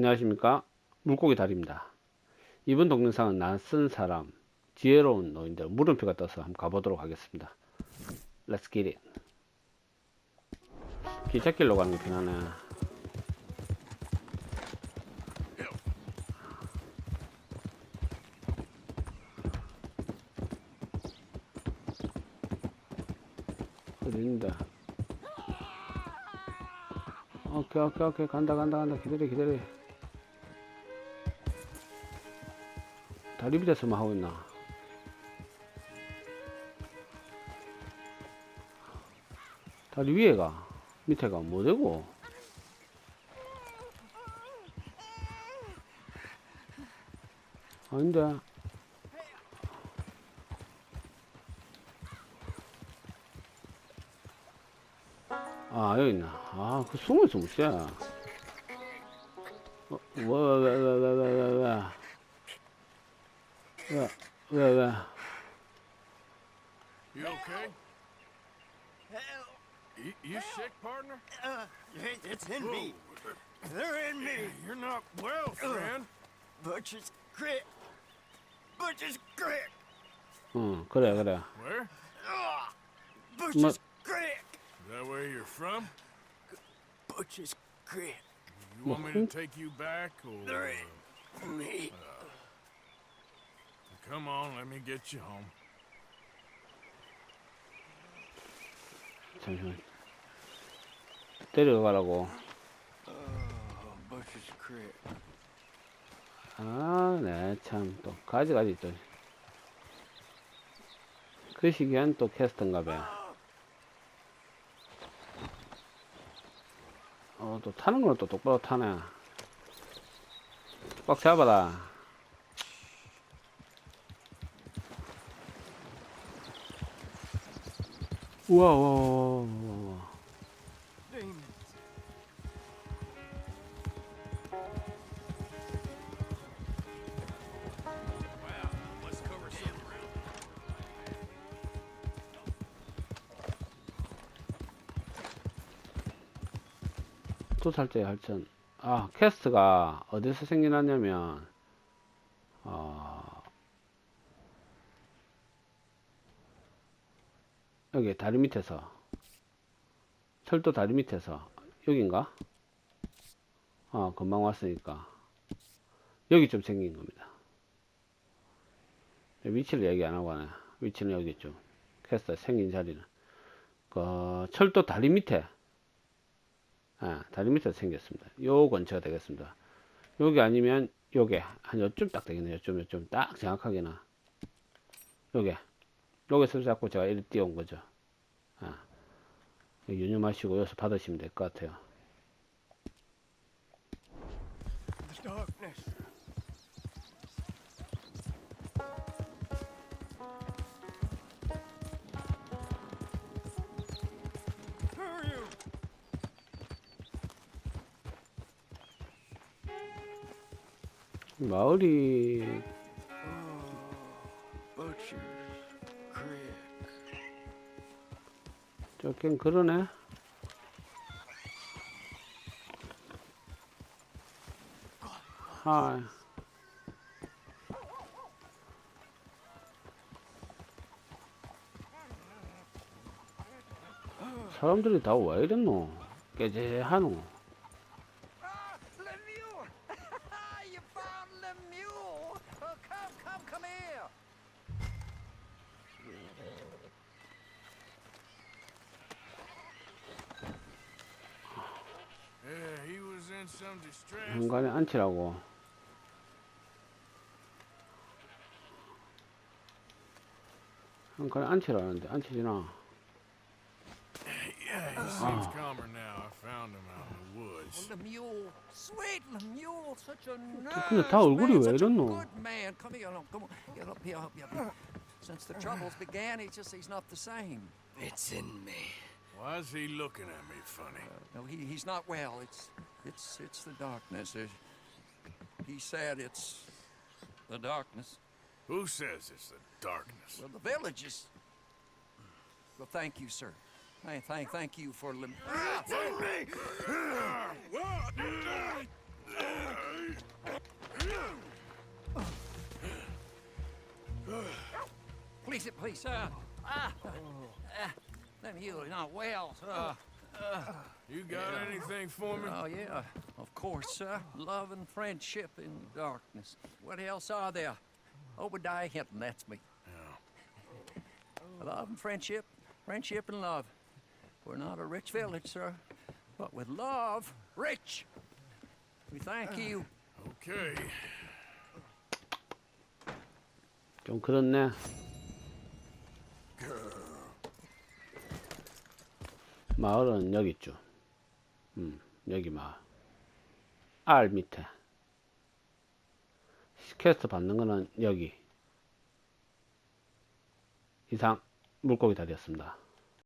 안녕하십니까? 물고기 다리입니다. 이번 동영상은 낯선 사람 지혜로운 노인들 물음표가 떠서 한번 가보도록 하겠습니다. Let's get it. 기찻길로 가는 게 편하네. 어딘데 오케이 오케이 오케이. 간다 간다 간다. 기다려 기다려 다리 밑에서만 하고 있나? 다리 위에가 밑에가 뭐 되고? 아닌데. 아 여기 있나? 아 그 숨어있어 무시해 어, 왜 왜 왜 왜 왜 왜 왜 왜 You okay? You, you sick, partner? Uh, it- it's in me. They're in me. You're not well, friend. Butcher's grit. Butcher's grit. 응 그래 그래 Where? Ugh. Butcher's grit. Is that where you're from? Butcher's grit. You want me to take you back, or They're in me. come on, let me get you home? 잠시만. 데려가라고. Oh, Butcher's grit. 아네 참 또 가지가지 또. 그 시기엔 또 캐스터인가 봐요 어또 타는 거는 또 똑바로 타네. 꽉 잡아라 우와 우와 우와 우와. 또 살짝 할전 아 캐스트가 어디서 생겨났냐면 여기 다리 밑에서 철도 다리 밑에서 여긴가? 아 금방 왔으니까 여기 좀 생긴 겁니다 위치를 얘기 안 하고 하네 위치는 여기 좀 캐스트 생긴 자리는 그 철도 다리 밑에 아, 다리 밑에 생겼습니다. 요 근처가 되겠습니다. 여기 아니면 요게 한 요쯤 딱 되겠네요. 요쯤 요쯤 딱 정확하게나 요게 여기서 잡고 제가 이리 띄운 거죠. 아, 유념하시고 여기서 받으시면 될 것 같아요. 마을이 조금 그러네. 아. 사람들이 다 왜 이랬노? 깨재하노? 한간에 앉히라고 한간에 앉히라는데 앉히지나 근데 다 얼굴이 왜 이랬노? Since the troubles began, he just he's not the same. It's in me. Why's he looking at me funny? Uh, no, he, he's not well. It's it's it's the darkness. It- he said it's the darkness. Who says it's the darkness? Well, the village is. Well, thank you, sir. Thank, thank, thank you for lim- Ah, It's me. Please, it, please, sir. Ah, ah, them you are not well, sir. You got anything for me? Oh, yeah, of course, sir. Love and friendship in darkness. What else are there? Obadiah Hinton, that's me. Love and friendship, friendship and love. We're not a rich village, sir, but with love, rich. We thank you. Okay. 좀 그렇네. 마을은 여기 있죠. 음, 여기 마을. R 밑에. 퀘스트 받는 거는 여기. 이상 물고기 다리였습니다.